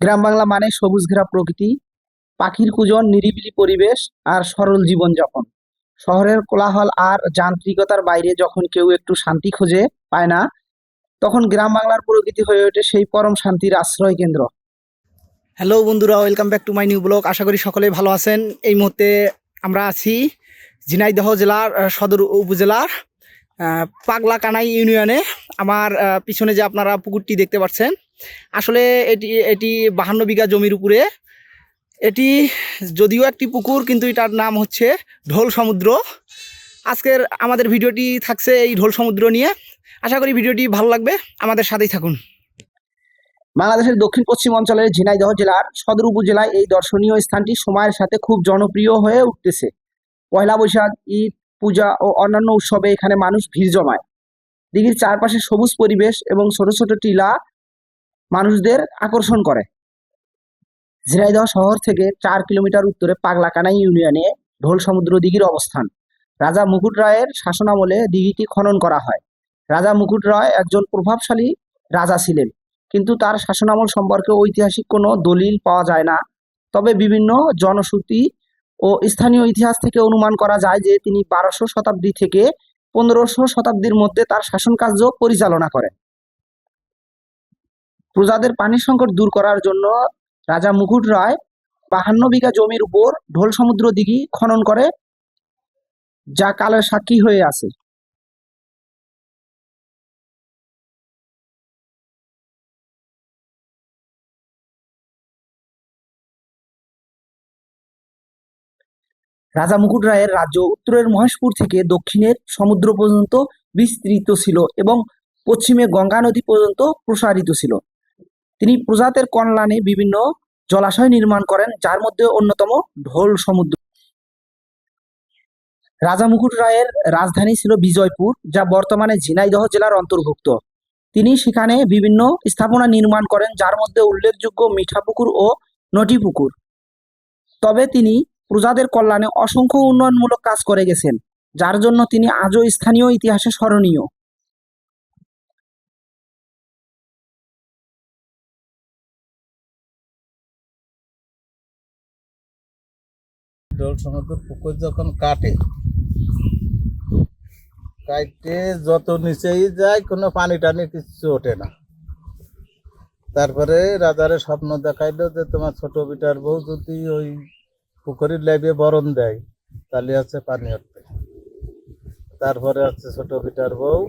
গ্রাম বাংলা মানে সবুজ ঘেরা প্রকৃতি, পাখির কুজন, নিরিবিলি পরিবেশ আর সরল জীবনযাপন। শহরের কোলাহল আর যান্ত্রিকতার বাইরে যখন কেউ একটু শান্তি খুঁজে পায় না, তখন গ্রাম বাংলার প্রকৃতি হয়ে ওঠে সেই পরম শান্তির আশ্রয় কেন্দ্র। হ্যালো বন্ধুরা welcome back to my new blog আশা করি সকলেই ভালো আছেন। এই মুহূর্তে আমরা আছি ঝিনাইদহ জেলার সদর উপজেলার আহ, পাগলা কানাই ইউনিয়নে আমার পিছনে যে আপনারা পুকুরটি দেখতে পাচ্ছেন আসলে এটি এটি বাহান্ন বিঘা জমির উপরে। এটি যদিও একটি পুকুর কিন্তু এটার নাম হচ্ছে ঢোল সমুদ্র। আজকের আমাদের ভিডিওটি থাকছে এই ঢোল সমুদ্র নিয়ে। আশা করি ভিডিওটি ভালো লাগবে। আমাদের সাথেই থাকুন। বাংলাদেশের দক্ষিণ পশ্চিম অঞ্চলের ঝিনাইদহ জেলার সদর উপজেলায় এই দর্শনীয় স্থানটি সময়ের সাথে খুব জনপ্রিয় হয়ে উঠতেছে। পয়লা বৈশাখ ঈদ পূজা ও অন্যান্য উৎসবে এখানে মানুষ ভিড় জমায়। দিঘির চারপাশে সবুজ পরিবেশ এবং ছোট ছোট টিলা মানুষদের আকর্ষণ করে। ঝিনাইদহ শহর থেকে চার কিলোমিটার উত্তরে পাগলাকানাই ইউনিয়নে ঢোল সমুদ্র দিঘির অবস্থান। রাজা মুকুট রায়ের শাসনামলে দিঘিটি খনন করা হয়। রাজা মুকুট রায় একজন প্রভাবশালী রাজা ছিলেন, কিন্তু তার শাসনামল সম্পর্কে ঐতিহাসিক কোনো দলিল পাওয়া যায় না। তবে বিভিন্ন জনশ্রুতি ও স্থানীয় ইতিহাস থেকে অনুমান করা যায় যে তিনি বারোশো শতাব্দী থেকে পনেরোশো শতাব্দীর মধ্যে তার শাসন কার্য পরিচালনা করেন। প্রজাদের পানি সংকট দূর করার জন্য রাজা মুকুট রায় বাহান্ন বিঘা জমির উপর ঢোল সমুদ্র দিঘি খনন করে, যা কালের সাক্ষী হয়ে আছে। রাজা মুকুট রায়ের রাজ্য উত্তরের মহেশপুর থেকে দক্ষিণের সমুদ্র পর্যন্ত বিস্তৃত ছিল এবং পশ্চিমে গঙ্গা নদী পর্যন্ত প্রসারিত ছিল। তিনি প্রজাতের কল্যাণে বিভিন্ন জলাশয় নির্মাণ করেন, যার মধ্যে অন্যতম ঢোল সমুদ্র। রাজা মুকুট রায়ের রাজধানী ছিল বিজয়পুর, যা বর্তমানে ঝিনাইদহ জেলার অন্তর্ভুক্ত। তিনি সেখানে বিভিন্ন স্থাপনা নির্মাণ করেন, যার মধ্যে উল্লেখযোগ্য মিঠাপুকুর ও নটিপুকুর তবে তিনি প্রজাদের কল্যাণে অসংখ্য উন্নয়নমূলক কাজ করে গেছেন, যার জন্য তিনি আজও স্থানীয় ইতিহাসে স্মরণীয়। ডোল সমুদ্র পুকুর যখন কাটে কাটে, যত নিচেই যায়, কোনো পানি টানি কিছু ওঠে না। তারপরে রাজারে স্বপ্ন দেখাইলো যে তোমার ছোট বিটার বউ যদি ওই পুকুরের লাইবে বরণ দেয় তাহলে আছে পানি উঠবে তারপরে আছে ছোট বিটার বউ,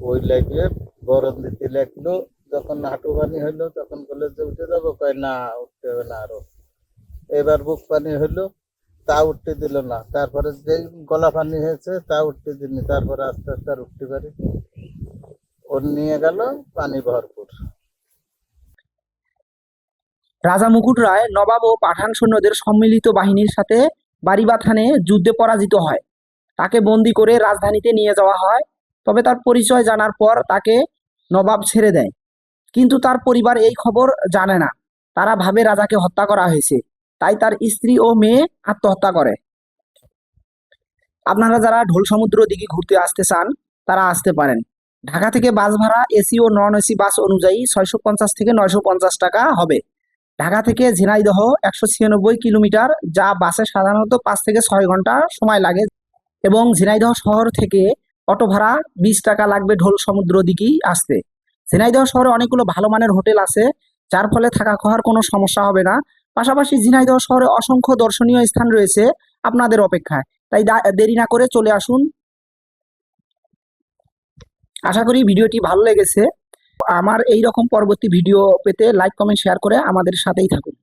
ওই লাইবে বরণ দিতে লাগল। যখন হাঁটু পানি হইল, তখন বলে যে, উঠে যাব? কয়, না, উঠতে হবে না আরও। এবার বুক পানি হইল, তা উঠতে দিল না। তারপরে যে গলা পানি হয়েছে, তা উঠতে দিনি তারপরে আস্তে আস্তে আর উঠতে পারি ওর নিয়ে গেল, পানি ভরপুর রাজা মুকুট রায় নবাব ও পাঠান সৈন্যদের সম্মিলিত বাহিনীর সাথে বাড়িবাথানে যুদ্ধে পরাজিত হয়। তাকে বন্দি করে রাজধানীতে নিয়ে যাওয়া হয়, তবে তার পরিচয় জানার পর তাকে নবাব ছেড়ে দেয়। কিন্তু তার পরিবার এই খবর জানে না। তারা ভাবে রাজাকে হত্যা করা হয়েছে। তাই তার স্ত্রী ও মেয়ে আত্মহত্যা করে। আপনারা যারা ঢোল সমুদ্র দিকে ঘুরতে আসতে চান, তারা আসতে পারেন। ঢাকা থেকে বাস ভাড়া এসি ও নন এসি বাস অনুযায়ী ছয়শো পঞ্চাশ থেকে নয়শো পঞ্চাশ টাকা হবে। ঢাকা থেকে ঝিনাইদহ একশো ছিয়ানব্বই কিলোমিটার, যা বাসে সাধারণত পাঁচ থেকে ছয় ঘণ্টা সময় লাগে এবং ঝিনাইদহ শহর থেকে অটো ভাড়া বিশ টাকা লাগবে ঢোল সমুদ্র দিকেই আসতে। ঝিনাইদহ শহরে অনেকগুলো ভালো মানের হোটেল আছে, যার ফলে থাকা খাওয়ার কোনো সমস্যা হবে না। পাশাপাশি ঝিনাইদহ শহরে অসংখ্য দর্শনীয় স্থান রয়েছে আপনাদের অপেক্ষায়, তাই দেরি না করে চলে আসুন। আশা করি ভিডিওটি ভালো লেগেছে। আমার এই রকম পরবর্তী ভিডিও পেতে লাইক কমেন্ট শেয়ার করে আমাদের সাথেই থাকুন।